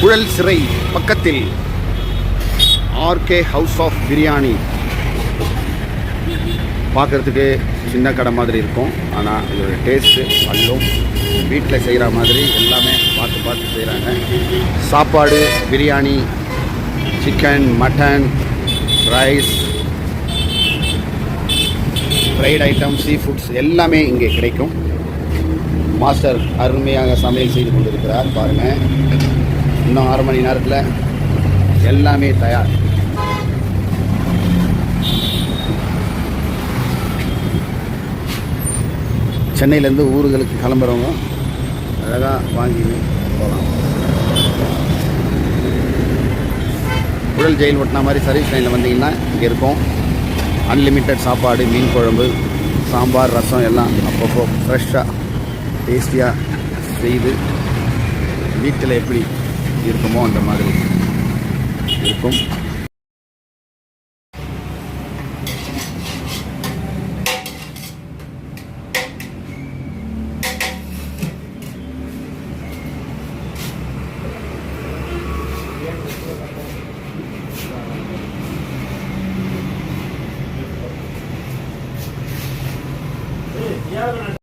குழல் சிறை பக்கத்தில் ஆர்கே ஹவுஸ் ஆஃப் பிரியாணி பார்க்குறதுக்கு சின்ன கடை மாதிரி இருக்கும். ஆனால் இதோட டேஸ்ட்டு அல்லும். வீட்டில் செய்கிற மாதிரி எல்லாமே பார்த்து பார்த்து செய்கிறாங்க சாப்பாடு biryani chicken mutton rice fried item sea foods எல்லாமே இங்கே கிடைக்கும். மாஸ்டர் அருமையாக சமையல் செய்து கொண்டிருக்கிறார். பாருங்கள் இன்னும் அரை மணி நேரத்தில் எல்லாமே தயார். சென்னையிலேருந்து ஊர்களுக்கு கிளம்புறவங்க அழகாக வாங்கி போகலாம். உடல் ஜெயில் ஒட்டின மாதிரி சர்வீஸ் லைனில் வந்தீங்கன்னா இங்கே இருக்கும். அன்லிமிட்டெட் சாப்பாடு மீன் குழம்பு சாம்பார் ரசம் எல்லாம் அப்பப்போ ஃப்ரெஷ்ஷாக டேஸ்டியாக செய்து வீட்டில் எப்படி இருக்குமோ அந்த மாதிரி இருக்கும். Yeah,